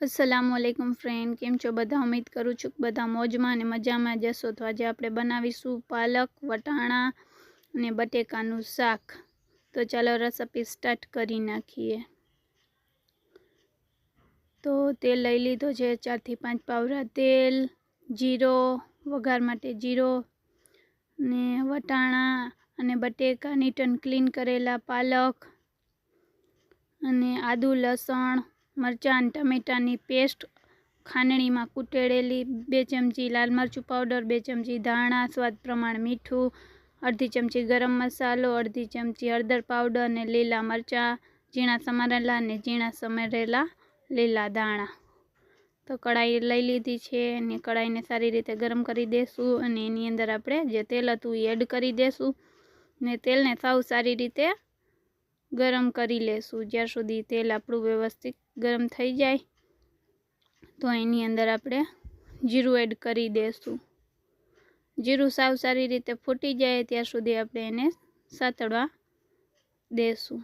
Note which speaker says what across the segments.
Speaker 1: અસલામ વાલેકુમ friend, કેમ છો? બધા ઉમેદ કરું છું કે બધા મોજમાં અને મજામાં જશો તો આજે આપણે બનાવીશું પાલક, વટાણા અને બટેકાનું શાક. તો ચાલો રેસીપી સ્ટાર્ટ કરી નાખીએ. તો તેલ લઈ લીધો છે, ચારથી પાંચ પાવરા તેલ, જીરો, વઘાર માટે જીરો ને વટાણા અને બટેકા, નીટ ક્લીન કરેલા પાલક અને આદુ, લસણ મરચાં અને ટમેટાની પેસ્ટ ખાંડણીમાં કૂટેળેલી બે ચમચી લાલ મરચું પાવડર, બે ચમચી ધાણા, સ્વાદ પ્રમાણે મીઠું, અડધી ચમચી ગરમ મસાલો, અડધી ચમચી હળદર પાવડર અને લીલા મરચાં, ઝીણા સમારેલા અને ઝીણા સમારેલા લીલા દાણા તો કઢાઈ લઈ લીધી છે. અને કઢાઈને સારી રીતે ગરમ કરી દઈશું અને એની અંદર આપણે જે તેલ હતું એ એડ કરી દઈશું ને તેલને સાવ સારી રીતે ગરમ કરી લેશું. જ્યાં સુધી તેલ આપણું વ્યવસ્થિત ગરમ થઈ જાય, તો એની અંદર આપણે જીરું એડ કરી દઈશું જીરું સાવ સારી રીતે ફૂટી જાય ત્યાં સુધી આપણે એને સાતળવા દેશું.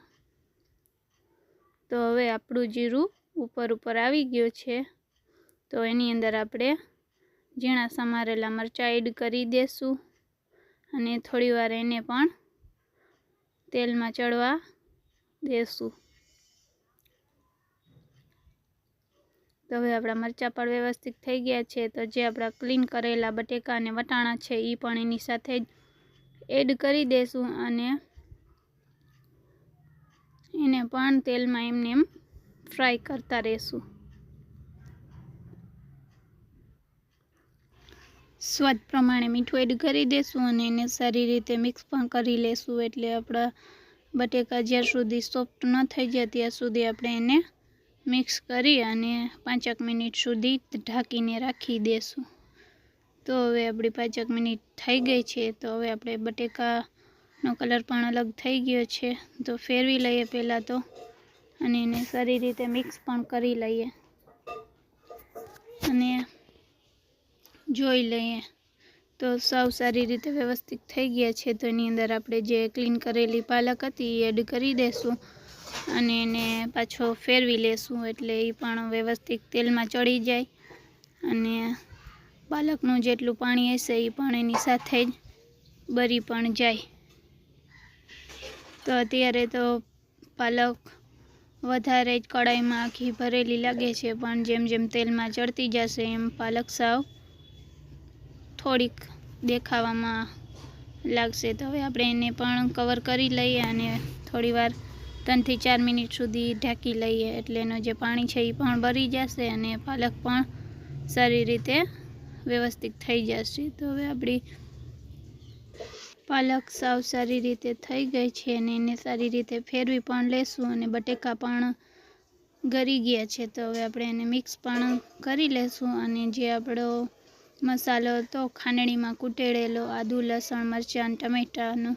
Speaker 1: તો હવે આપણું જીરું ઉપર ઉપર આવી ગયું છે. તો એની અંદર આપણે ઝીણા સમારેલા મરચાં એડ કરી દઈશું અને થોડીવાર એને પણ તેલમાં ચડવા દેશું તો હવે આપણા મરચાં પણ વ્યવસ્થિત થઈ ગયા છે. તો જે આપણા ક્લીન કરેલા બટેકા અને વટાણા છે એ પણ એની સાથે એડ કરી દેશું અને એને પણ તેલમાં એમને એમ ફ્રાય કરતા રહેશું. સ્વાદ પ્રમાણે મીઠું એડ કરી દેશું અને એને સારી રીતે મિક્સ પણ કરી લેશું. એટલે આપણા બટેકા જ્યાં સુધી સોફ્ટ ન થઈ જાય ત્યાં સુધી આપણે એને મિક્સ કરી અને પાંચેક મિનિટ સુધી ઢાંકીને રાખી દઈશું તો હવે આપણી પાંચેક મિનિટ થઈ ગઈ છે, તો હવે આપણે બટેકાનો કલર પણ અલગ થઈ ગયો છે. તો ફેરવી લઈએ પહેલાં તો અને એને સારી રીતે મિક્સ પણ કરી લઈએ. અને જોઈ લઈએ. તો સાવ સારી રીતે વ્યવસ્થિત થઈ ગયા છે. તો એની અંદર આપણે જે ક્લીન કરેલી પાલક હતી એ એડ કરી દઈશું અને એને પાછો ફેરવી લેશું. એટલે એ પણ વ્યવસ્થિત તેલમાં ચડી જાય અને પાલકનું જેટલું પાણી હશે એ પણ એની સાથે જ બરી પણ જાય. તો અત્યારે તો પાલક વધારે જ કડાઈમાં આખી ભરેલી લાગે છે, પણ જેમ જેમ તેલમાં ચડતી જશે એમ પાલક સાવ થોડીક દેખાવામાં લાગશે. તો હવે આપણે એને પણ કવર કરી લઈએ અને થોડીવાર ત્રણથી ચાર મિનિટ સુધી ઢાંકી લઈએ. એટલે એનું જે પાણી છે એ પણ ભરી જશે અને પાલક પણ સારી રીતે વ્યવસ્થિત થઈ જશે. તો હવે આપણી પાલક સાવ સારી રીતે થઈ ગઈ છે અને એને સારી રીતે ફેરવી પણ લેશું અને બટેકા પણ ગરી ગયા છે. તો હવે આપણે એને મિક્સ પણ કરી લેશું અને જે આપણો મસાલો હતો, ખાંડણીમાં કૂટેડેલો, આદુ, લસણ, મરચાં ટમેટાનું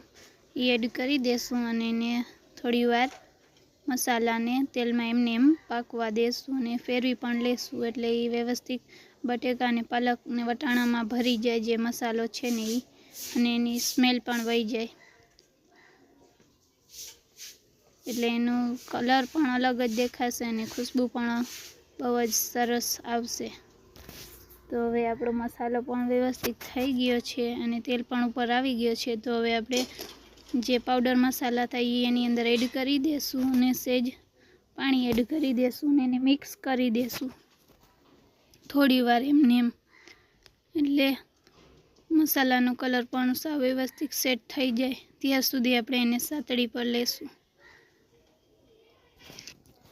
Speaker 1: એ એડ કરી દેશું અને એને થોડીવાર મસાલાને તેલમાં એમને એમ પાકવા દેશું અને ફેરવી પણ લેશું. એટલે એ વ્યવસ્થિત બટેકાને પાલકને વટાણામાં ભરી જાય જે મસાલો છે ને એ અને એની સ્મેલ પણ વહી જાય. એટલે એનું કલર પણ અલગ જ દેખાશે અને ખુશ્બુ પણ બહુ જ સરસ આવશે. તો હવે આપણો મસાલો પણ વ્યવસ્થિત થઈ ગયો છે અને તેલ પણ ઉપર આવી ગયો છે. તો હવે આપણે જે પાવડર મસાલા એ એની અંદર એડ કરી દઈશું અને સેજ પાણી એડ કરી દઈશું અને એને મિક્સ કરી દઈશું થોડી વાર એમને એમ. એટલે મસાલાનો કલર પણ સાવ વ્યવસ્થિત સેટ થઈ જાય. ત્યાં સુધી આપણે એને સાતડી પર લેશું.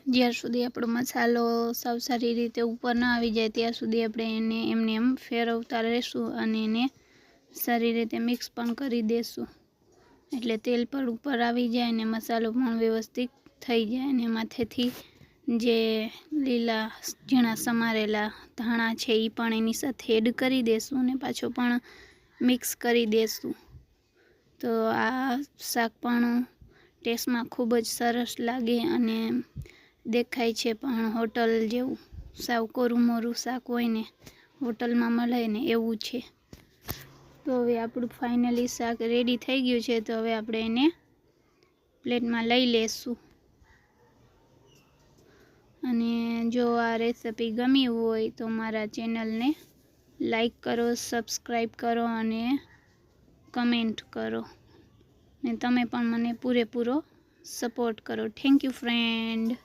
Speaker 1: જ્યાર સુધી આપણો મસાલો સાવ સારી રીતે ઉપર ન આવી જાય, ત્યાં સુધી આપણે એને, એમને એમ ફેરવતા રહેશું અને એને સારી રીતે મિક્સ પણ કરી દઈશું એટલે તેલ પણ ઉપર આવી જાય અને મસાલો પણ વ્યવસ્થિત થઈ જાય અને માથેથી જે લીલા ઝીણા સમારેલા ધાણા છે એ પણ એની સાથે એડ કરી દઈશું અને પાછો પણ મિક્સ કરી દઈશું તો આ શાક પણ ટેસ્ટમાં ખૂબ જ સરસ લાગે અને દેખાય છે, પણ હોટલ જેવું સાવ કોરું મોરું શાક હોય ને, હોટલમાં મળે ને એવું છે. તો હવે આપણું ફાઇનલી શાક રેડી થઈ ગયું છે, તો હવે આપણે એને પ્લેટમાં લઈ લેશું. અને જો આ રેસિપી ગમી હોય તો મારા ચેનલને લાઈક કરો સબસ્ક્રાઈબ કરો અને કમેન્ટ કરો. ને તમે પણ મને પૂરેપૂરો સપોર્ટ કરો. Thank you friend